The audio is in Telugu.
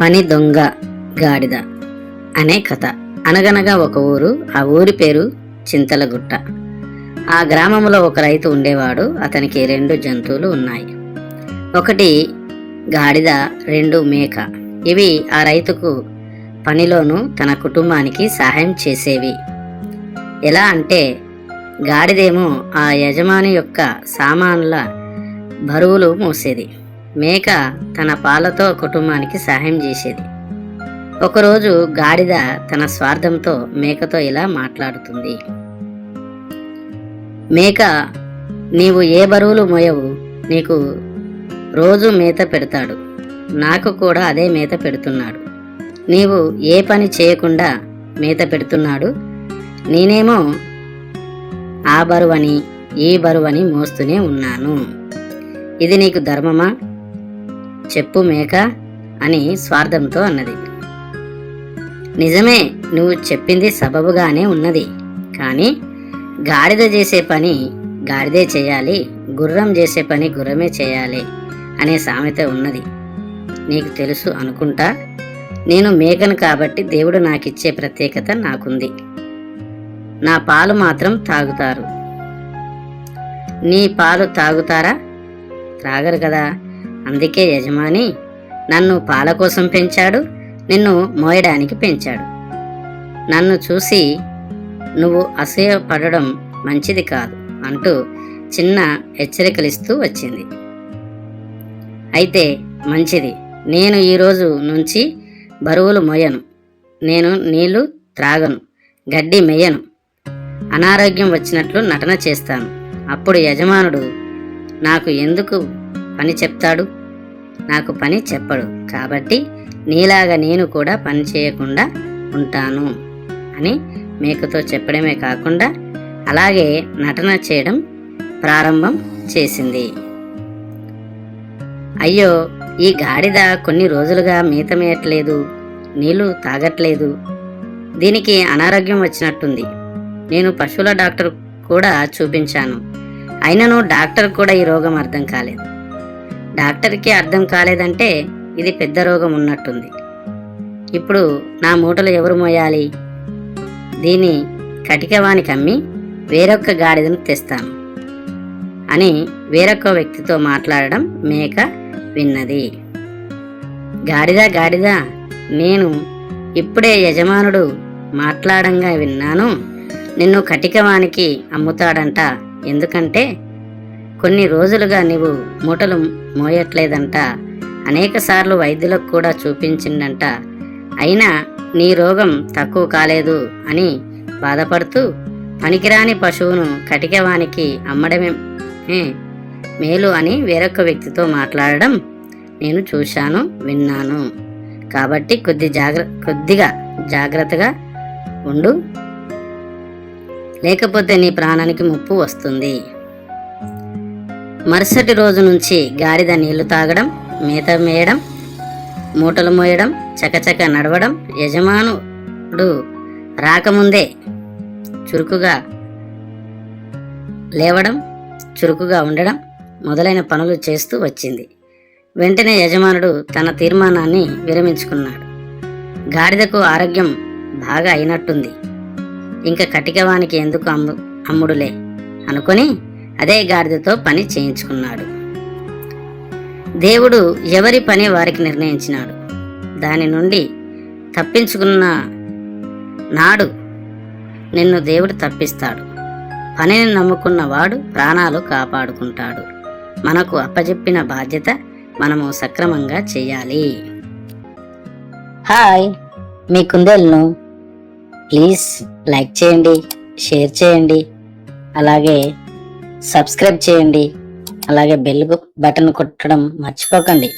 పని దొంగ గాడిద అనే కథ. అనగనగా ఒక ఊరు ఆ ఊరి పేరు చింతలగుట్ట. ఆ గ్రామంలో ఒక రైతు ఉండేవాడు అతనికి రెండు జంతువులు ఉన్నాయి. ఒకటి గాడిద రెండు మేక. ఇవి ఆ రైతుకు పనిలోనూ తన కుటుంబానికి సహాయం చేసేవి. ఎలా అంటే గాడిదేమో ఆ యజమాని యొక్క సామాన్ల బరువులు మోసేది. మేక తన పాలతో కుటుంబానికి సహాయం చేసేది. ఒకరోజు గాడిద తన స్వార్థంతో మేకతో ఇలా మాట్లాడుతుంది. మేక నీవు ఏ బరువులు మోయవు నీకు రోజు మేత పెడతాడు. నాకు కూడా అదే మేత పెడుతున్నాడు. నీవు ఏ పని చేయకుండా మేత పెడుతున్నాడు. నేనేమో ఆ బరువని ఈ బరువని మోస్తూనే ఉన్నాను. ఇది నీకు ధర్మమా? చెప్పు మేక అని స్వార్థంతో అన్నది. నిజమే నువ్వు చెప్పింది సబబుగానే ఉన్నది. కానీ గాడిద చేసే పని గాడిదే చేయాలి గుర్రం చేసే పని గుర్రమే చేయాలి అనే సామెత ఉన్నది. నీకు తెలుసు అనుకుంటా నేను మేకను కాబట్టి దేవుడు నాకిచ్చే ప్రత్యేకత నాకుంది. నా పాలు మాత్రం తాగుతారు. నీ పాలు తాగుతారా? త్రాగరు కదా. అందుకే యజమాని నన్ను పాల కోసం పెంచాడు నిన్ను మోయడానికి పెంచాడు. నన్ను చూసి నువ్వు అసూయపడడం మంచిది కాదు అంటూ చిన్న హెచ్చరికలిస్తూ వచ్చింది. అయితే మంచిది నేను ఈరోజు నుంచి బరువులు మోయను నేను నీళ్ళు త్రాగను గడ్డి మెయ్యను అనారోగ్యం వచ్చినట్లు నటన చేస్తాను. అప్పుడు యజమానుడు నాకు ఎందుకు పని చెప్తాడు? నాకు పని చెప్పడు. కాబట్టి నీలాగా నేను కూడా పని చేయకుండా ఉంటాను అని మేకతో చెప్పడమే కాకుండా అలాగే నటన చేయడం ప్రారంభం చేసింది. అయ్యో ఈ గాడిద కొన్ని రోజులుగా మేత మేయట్లేదు నీళ్ళు తాగట్లేదు. దీనికి అనారోగ్యం వచ్చినట్టుంది. నేను పశువుల డాక్టర్ కూడా చూపించాను. అయినను డాక్టర్ కూడా ఈ రోగం అర్థం కాలేదు. డాక్టర్కి అర్థం కాలేదంటే ఇది పెద్ద రోగం ఉన్నట్టుంది. ఇప్పుడు నా మూటలు ఎవరు మోయాలి? దీన్ని కటికవానికి అమ్మి వేరొక్క గాడిదను తెస్తాను అని వేరొక వ్యక్తితో మాట్లాడడం మేక విన్నది. గాడిద గాడిద నేను ఇప్పుడే యజమానుడు మాట్లాడంగా విన్నాను. నిన్ను కటికవానికి అమ్ముతాడంట. ఎందుకంటే కొన్ని రోజులుగా నీవు మూటలు మోయట్లేదంట. అనేకసార్లు వైద్యులకు కూడా చూపించిందంట. అయినా నీ రోగం తక్కువ కాలేదు అని బాధపడుతూ పనికిరాని పశువును కటికవానికి అమ్మడమే మేలు అని వేరొక వ్యక్తితో మాట్లాడడం నేను చూశాను విన్నాను. కాబట్టి కొద్ది జాగ్ర కొద్దిగా జాగ్రత్తగా ఉండు. లేకపోతే నీ ప్రాణానికి ముప్పు వస్తుంది. మరుసటి రోజు నుంచి గాడిద నీళ్ళు తాగడం మేత మేయడం మూటలు మోయడం చకచక నడవడం యజమానుడు రాకముందే చురుకుగా లేవడం చురుకుగా ఉండడం మొదలైన పనులు చేస్తూ వచ్చింది. వెంటనే యజమానుడు తన తీర్మానాన్ని విరమించుకున్నాడు. గాడిదకు ఆరోగ్యం బాగా అయినట్టుంది. ఇంకా కటికవానికి ఎందుకు అమ్ము అమ్ముడులే? అనుకొని అదే గాడిదతో పని చేయించుకున్నాడు. దేవుడు ఎవరి పని వారికి నిర్ణయించినాడు. దాని నుండి తప్పించుకున్న నాడు నిన్ను దేవుడు తప్పిస్తాడు. పనిని నమ్ముకున్న వాడు ప్రాణాలు కాపాడుకుంటాడు. మనకు అప్పజెప్పిన బాధ్యత మనము సక్రమంగా చేయాలి. హాయ్ మీ కుందేలను ప్లీజ్ లైక్ చేయండి షేర్ చేయండి. అలాగే సబ్స్క్రైబ్ చేయండి. అలాగే బెల్ బటన్ కొట్టడం మర్చిపోకండి.